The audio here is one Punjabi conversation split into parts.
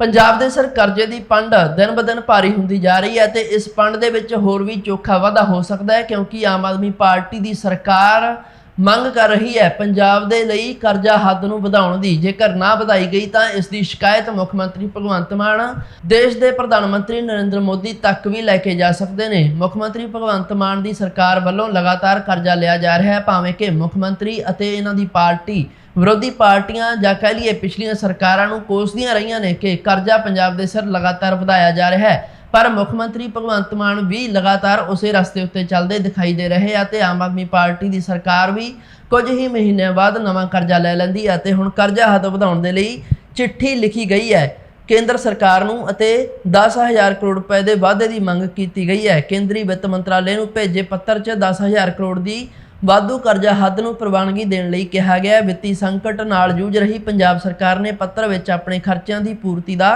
ਪੰਜਾਬ ਦੇ ਸਰ ਕਰਜ਼ੇ ਦੀ ਪੰਡ ਦਿਨ ਬ ਦਿਨ ਭਾਰੀ ਹੁੰਦੀ ਜਾ ਰਹੀ ਹੈ ਤੇ ਇਸ ਪੰਡ ਦੇ ਵਿੱਚ ਹੋਰ ਵੀ ਚੋਖਾ ਵਾਧਾ ਹੋ ਸਕਦਾ ਹੈ ਕਿਉਂਕਿ ਆਮ ਆਦਮੀ ਪਾਰਟੀ ਦੀ ਸਰਕਾਰ ਮੰਗ ਕਰ ਰਹੀ ਹੈ, ਪੰਜਾਬ ਦੇ ਲਈ ਕਰਜ਼ਾ ਹੱਦ ਨੂੰ ਵਧਾਉਣ ਦੀ। ਜੇਕਰ ਨਾ ਵਧਾਈ ਗਈ ਤਾਂ ਇਸ ਦੀ ਸ਼ਿਕਾਇਤ ਮੁੱਖ ਮੰਤਰੀ ਭਗਵੰਤ ਮਾਨ, ਦੇਸ਼ ਦੇ ਪ੍ਰਧਾਨ ਮੰਤਰੀ ਨਰਿੰਦਰ ਮੋਦੀ ਤੱਕ ਵੀ ਲੈ ਕੇ ਜਾ ਸਕਦੇ ਨੇ। ਮੁੱਖ ਮੰਤਰੀ ਭਗਵੰਤ ਮਾਨ ਦੀ ਸਰਕਾਰ ਵੱਲੋਂ ਲਗਾਤਾਰ ਕਰਜ਼ਾ ਲਿਆ ਜਾ ਰਿਹਾ ਹੈ, ਭਾਵੇਂ ਕਿ ਮੁੱਖ ਮੰਤਰੀ ਅਤੇ ਇਹਨਾਂ ਦੀ ਪਾਰਟੀ ਵਿਰੋਧੀ ਪਾਰਟੀਆਂ ਜਾਂ ਕਹਿ ਲਈਏ ਪਿਛਲੀਆਂ ਸਰਕਾਰਾਂ ਨੂੰ ਕੋਸਦੀਆਂ ਰਹੀਆਂ ਨੇ ਕਿ ਕਰਜ਼ਾ ਪੰਜਾਬ ਦੇ ਸਿਰ ਲਗਾਤਾਰ ਵਧਾਇਆ ਜਾ ਰਿਹਾ ਹੈ। ਪਰ ਮੁੱਖ ਮੰਤਰੀ ਭਗਵੰਤ ਮਾਨ ਵੀ ਲਗਾਤਾਰ ਉਸੇ ਰਸਤੇ ਉੱਤੇ ਚੱਲਦੇ ਦਿਖਾਈ ਦੇ ਰਹੇ ਆ ਤੇ ਆਮ ਆਦਮੀ ਪਾਰਟੀ ਦੀ ਸਰਕਾਰ ਵੀ ਕੁਝ ਹੀ ਮਹੀਨਿਆਂ ਬਾਅਦ ਨਵਾਂ ਕਰਜ਼ਾ ਲੈ ਲੈਂਦੀ ਹੈ ਤੇ ਹੁਣ ਕਰਜ਼ਾ ਹੱਦ ਵਧਾਉਣ ਦੇ ਲਈ ਚਿੱਠੀ ਲਿਖੀ ਗਈ ਹੈ। ਕੇਂਦਰ ਸਰਕਾਰ ਨੂੰ ਅਤੇ 10000 ਕਰੋੜ ਰੁਪਏ ਦੇ ਵਾਅਦੇ ਦੀ ਮੰਗ ਕੀਤੀ ਗਈ ਹੈ। ਕੇਂਦਰੀ ਵਿੱਤ ਮੰਤਰਾਲੇ ਨੂੰ ਭੇਜੇ ਪੱਤਰ 'ਚ 10000 ਕਰੋੜ ਦੀ ਵਾਧੂ ਕਰਜ਼ਾ ਹੱਦ ਨੂੰ ਪ੍ਰਵਾਨਗੀ ਦੇਣ ਲਈ ਕਿਹਾ ਗਿਆ ਹੈ। ਵਿੱਤੀ ਸੰਕਟ ਨਾਲ ਜੂਝ ਰਹੀ ਪੰਜਾਬ ਸਰਕਾਰ ਨੇ ਪੱਤਰ ਵਿੱਚ ਆਪਣੇ ਖਰਚਿਆਂ ਦੀ ਪੂਰਤੀ ਦਾ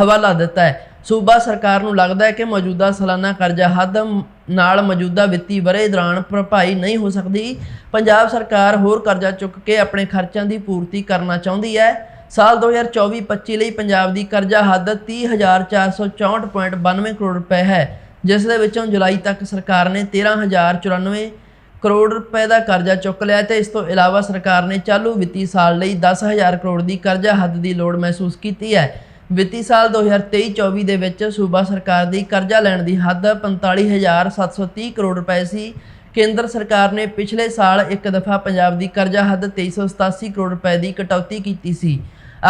ਹਵਾਲਾ ਦਿੱਤਾ ਹੈ। ਸੂਬਾ ਸਰਕਾਰ ਨੂੰ ਲੱਗਦਾ ਹੈ ਕਿ ਮੌਜੂਦਾ ਸਾਲਾਨਾ ਕਰਜ਼ਾ ਹੱਦ ਨਾਲ ਮੌਜੂਦਾ ਵਿੱਤੀ ਵਰ੍ਹੇ ਦੌਰਾਨ ਭਰਪਾਈ ਨਹੀਂ ਹੋ ਸਕਦੀ। ਪੰਜਾਬ ਸਰਕਾਰ ਹੋਰ ਕਰਜ਼ਾ ਚੁੱਕ ਕੇ ਆਪਣੇ ਖਰਚਿਆਂ ਦੀ ਪੂਰਤੀ ਕਰਨਾ ਚਾਹੁੰਦੀ ਹੈ। ਸਾਲ 2024-25 ਲਈ ਪੰਜਾਬ ਦੀ ਕਰਜ਼ਾ ਹੱਦ 30464.92 ਕਰੋੜ ਰੁਪਏ ਹੈ। ਜਿਸ ਦੇ ਵਿੱਚੋਂ ਜੁਲਾਈ ਤੱਕ ਸਰਕਾਰ ਨੇ 13094 ਕਰੋੜ ਰੁਪਏ ਦਾ ਕਰਜ਼ਾ ਚੁੱਕ ਲਿਆ ਤੇ ਇਸ ਤੋਂ ਇਲਾਵਾ ਸਰਕਾਰ ਨੇ ਚਾਲੂ ਵਿੱਤੀ ਸਾਲ ਲਈ 10000 ਕਰੋੜ ਦੀ ਕਰਜ਼ਾ ਹੱਦ ਦੀ ਲੋੜ ਮਹਿਸੂਸ ਕੀਤੀ ਹੈ। ਵਿੱਤੀ ਸਾਲ 2023-24 ਦੇ ਵਿੱਚ ਸੂਬਾ ਸਰਕਾਰ ਦੀ ਕਰਜ਼ਾ ਲੈਣ ਦੀ ਹੱਦ 45730 ਕਰੋੜ ਰੁਪਏ ਸੀ। ਕੇਂਦਰ ਸਰਕਾਰ ਨੇ ਪਿਛਲੇ ਸਾਲ ਇੱਕ ਦਫਾ ਪੰਜਾਬ ਦੀ ਕਰਜ਼ਾ ਹੱਦ 2387 ਕਰੋੜ ਰੁਪਏ ਦੀ ਕਟੌਤੀ ਕੀਤੀ ਸੀ।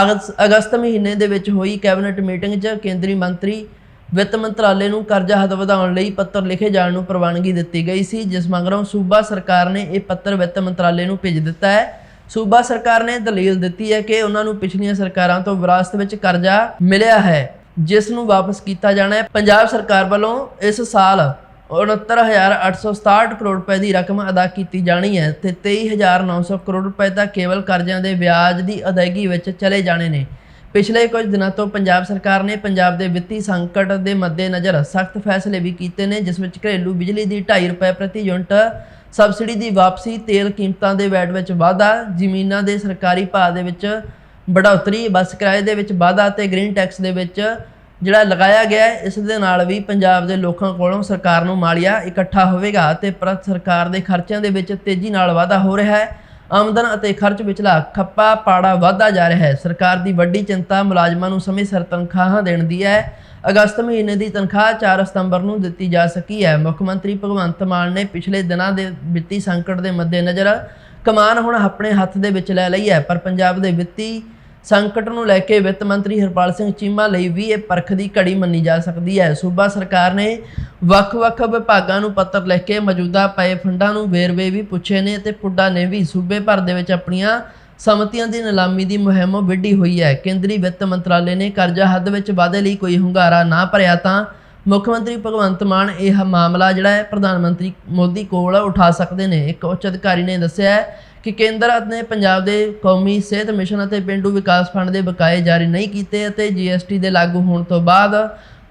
ਅਗਸ- ਅਗਸਤ ਮਹੀਨੇ ਦੇ ਵਿੱਚ ਹੋਈ ਕੈਬਨਿਟ ਮੀਟਿੰਗ 'ਚ ਕੇਂਦਰੀ ਮੰਤਰੀ ਵਿੱਤ ਮੰਤਰਾਲੇ ਨੂੰ ਕਰਜ਼ਾ ਹੱਦ ਵਧਾਉਣ ਲਈ ਪੱਤਰ ਲਿਖੇ ਜਾਣ ਨੂੰ ਪ੍ਰਵਾਨਗੀ ਦਿੱਤੀ ਗਈ ਸੀ, ਜਿਸ ਮਗਰੋਂ ਸੂਬਾ ਸਰਕਾਰ ਨੇ ਇਹ ਪੱਤਰ ਵਿੱਤ ਮੰਤਰਾਲੇ ਨੂੰ ਭੇਜ ਦਿੱਤਾ ਹੈ। ਸੂਬਾ ਸਰਕਾਰ ਨੇ ਦਲੀਲ ਦਿੱਤੀ ਹੈ ਕਿ ਉਹਨਾਂ ਨੂੰ ਪਿਛਲੀਆਂ ਸਰਕਾਰਾਂ ਤੋਂ ਵਿਰਾਸਤ ਵਿੱਚ ਕਰਜ਼ਾ ਮਿਲਿਆ ਹੈ, ਜਿਸ ਨੂੰ ਵਾਪਸ ਕੀਤਾ ਜਾਣਾ ਹੈ। ਪੰਜਾਬ ਸਰਕਾਰ ਵੱਲੋਂ ਇਸ ਸਾਲ 69867 ਕਰੋੜ ਰੁਪਏ ਦੀ ਰਕਮ ਅਦਾ ਕੀਤੀ ਜਾਣੀ ਹੈ ਤੇ 23900 ਕਰੋੜ ਰੁਪਏ ਤਾਂ ਕੇਵਲ ਕਰਜ਼ਿਆਂ ਦੇ ਵਿਆਜ ਦੀ ਅਦਾਇਗੀ ਵਿੱਚ ਚਲੇ ਜਾਣੇ ਨੇ। ਪਿਛਲੇ ਕੁਝ ਦਿਨਾਂ ਤੋਂ ਪੰਜਾਬ ਸਰਕਾਰ ਨੇ ਪੰਜਾਬ ਦੇ ਵਿੱਤੀ ਸੰਕਟ ਦੇ ਮੱਦੇਨਜ਼ਰ ਸਖਤ ਫੈਸਲੇ ਵੀ ਕੀਤੇ ਨੇ, ਜਿਸ ਵਿੱਚ ਘਰੇਲੂ ਬਿਜਲੀ ਦੀ 2.5 ਰੁਪਏ ਪ੍ਰਤੀ ਯੂਨਿਟ ਸਬਸਿਡੀ ਦੀ ਵਾਪਸੀ ਤੇਲ ਕੀਮਤਾਂ ਦੇ ਵੈਟ ਵਿੱਚ ਵਾਧਾ, ਜ਼ਮੀਨਾਂ ਦੇ ਸਰਕਾਰੀ ਭਾਅ ਦੇ ਵਿੱਚ ਬੜੋਤਰੀ ਬੱਸ ਕਿਰਾਏ ਦੇ ਵਿੱਚ ਵਾਧਾ ਤੇ ਗ੍ਰੀਨ ਟੈਕਸ ਦੇ ਵਿੱਚ ਜਿਹੜਾ ਲਗਾਇਆ ਗਿਆ ਇਸ ਦੇ ਨਾਲ ਵੀ ਪੰਜਾਬ ਦੇ ਲੋਕਾਂ ਕੋਲੋਂ ਸਰਕਾਰ ਨੂੰ ਮਾਲੀਆ ਇਕੱਠਾ ਹੋਵੇਗਾ ਤੇ ਪ੍ਰਤ ਸਰਕਾਰ ਦੇ ਖਰਚਿਆਂ ਦੇ ਵਿੱਚ ਤੇਜ਼ੀ ਨਾਲ ਵਾਧਾ ਹੋ ਰਿਹਾ ਹੈ। ਆਮਦਨ ਅਤੇ ਖਰਚ ਵਿਚਲਾ ਖੱਪਾ ਪਾੜਾ ਵਧਦਾ ਜਾ ਰਿਹਾ ਹੈ। ਸਰਕਾਰ ਦੀ ਵੱਡੀ ਚਿੰਤਾ ਮੁਲਾਜ਼ਮਾਂ ਨੂੰ ਸਮੇਂ ਸਿਰ ਤਨਖਾਹਾਂ ਦੇਣ ਦੀ ਹੈ। ਅਗਸਤ ਮਹੀਨੇ ਦੀ ਤਨਖਾਹ 4 ਸਤੰਬਰ ਨੂੰ ਦਿੱਤੀ ਜਾ ਸਕੀ ਹੈ। ਮੁੱਖ ਮੰਤਰੀ ਭਗਵੰਤ ਮਾਨ ਨੇ ਪਿਛਲੇ ਦਿਨਾਂ ਦੇ ਵਿੱਤੀ ਸੰਕਟ ਦੇ ਮੱਦੇਨਜ਼ਰ ਕਮਾਨ ਹੁਣ ਆਪਣੇ ਹੱਥ ਦੇ ਵਿੱਚ ਲੈ ਲਈ ਹੈ, ਪਰ ਪੰਜਾਬ ਦੇ ਵਿੱਤੀ ਸੰਕਟ ਨੂੰ ਲੈ ਕੇ ਵਿੱਤ ਮੰਤਰੀ ਹਰਪਾਲ ਸਿੰਘ ਚੀਮਾ ਲਈ ਵੀ ਇਹ ਪਰਖ ਦੀ ਘੜੀ ਮੰਨੀ ਜਾ ਸਕਦੀ ਹੈ। ਸੂਬਾ ਸਰਕਾਰ ਨੇ ਵੱਖ-ਵੱਖ ਵਿਭਾਗਾਂ ਨੂੰ ਪੱਤਰ ਲਿਖ ਕੇ ਮੌਜੂਦਾ ਪਏ ਫੰਡਾਂ ਨੂੰ ਵੇਰਵੇ ਵੀ ਪੁੱਛੇ ਨੇ ਤੇ ਪੁੱਡਾ ਨੇ ਵੀ ਸੂਬੇ ਭਰ ਦੇ ਵਿੱਚ ਆਪਣੀਆਂ ਸਮਤੀਆਂ ਦੀ ਨਿਲਾਮੀ ਦੀ ਮੁਹਿੰਮ ਵਿੱਢੀ ਹੋਈ ਹੈ। ਕੇਂਦਰੀ ਵਿੱਤ ਮੰਤਰਾਲੇ ਨੇ ਕਰਜ਼ਾ ਹੱਦ ਵਿੱਚ ਵਾਧੇ ਲਈ ਕੋਈ ਹੁੰਗਾਰਾ ਨਾ ਭਰਿਆ ਤਾਂ ਮੁੱਖ ਮੰਤਰੀ ਭਗਵੰਤ ਮਾਨ ਇਹ ਮਾਮਲਾ ਜਿਹੜਾ ਹੈ ਪ੍ਰਧਾਨ ਮੰਤਰੀ ਮੋਦੀ ਕੋਲ ਉਠਾ ਸਕਦੇ ਨੇ। ਇੱਕ ਉੱਚ ਅਧਿਕਾਰੀ ਨੇ ਦੱਸਿਆ ਹੈ ਕਿ ਕੇਂਦਰ ਨੇ ਪੰਜਾਬ ਦੇ ਕੌਮੀ ਸਿਹਤ ਮਿਸ਼ਨ ਅਤੇ ਪਿੰਡੂ ਵਿਕਾਸ ਫੰਡ ਦੇ ਬਕਾਏ ਜਾਰੀ ਨਹੀਂ ਕੀਤੇ ਅਤੇ ਜੀਐਸਟੀ ਦੇ ਲਾਗੂ ਹੋਣ ਤੋਂ ਬਾਅਦ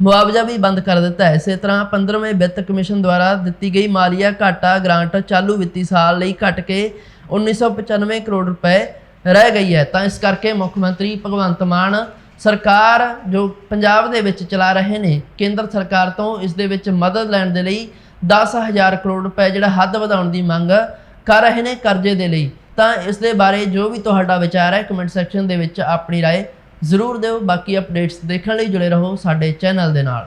ਮੁਆਵਜ਼ਾ ਵੀ ਬੰਦ ਕਰ ਦਿੱਤਾ ਹੈ। ਇਸੇ ਤਰ੍ਹਾਂ 15ਵੇਂ ਵਿੱਤ ਕਮਿਸ਼ਨ ਦੁਆਰਾ ਦਿੱਤੀ ਗਈ ਮਾਲੀਆ ਘਾਟਾ ਗ੍ਰਾਂਟ ਚਾਲੂ ਵਿੱਤੀ ਸਾਲ ਲਈ ਘਟ ਕੇ 1995 ਕਰੋੜ ਰੁਪਏ ਰਹਿ ਗਈ ਹੈ ਤਾਂ ਇਸ ਕਰਕੇ ਮੁੱਖ ਮੰਤਰੀ ਭਗਵੰਤ ਮਾਨ ਸਰਕਾਰ ਜੋ ਪੰਜਾਬ ਦੇ ਵਿੱਚ ਚਲਾ ਰਹੇ ਨੇ ਕੇਂਦਰ ਸਰਕਾਰ ਤੋਂ ਇਸ ਦੇ ਵਿੱਚ ਮਦਦ ਲੈਣ ਦੇ ਲਈ 10000 ਕਰੋੜ ਰੁਪਏ ਜਿਹੜਾ ਹੱਦ ਵਧਾਉਣ ਦੀ ਮੰਗ ਕਰ ਰਹੇ ਨੇ ਕਰਜ਼ੇ ਦੇ ਲਈ ਤਾਂ ਇਸ ਦੇ ਬਾਰੇ ਜੋ ਵੀ ਤੁਹਾਡਾ ਵਿਚਾਰ ਹੈ ਕਮੈਂਟ ਸੈਕਸ਼ਨ ਦੇ ਵਿੱਚ ਆਪਣੀ رائے ਜ਼ਰੂਰ ਦਿਓ ਬਾਕੀ ਅਪਡੇਟਸ ਦੇਖਣ ਲਈ ਜੁੜੇ ਰਹੋ ਸਾਡੇ ਚੈਨਲ ਦੇ ਨਾਲ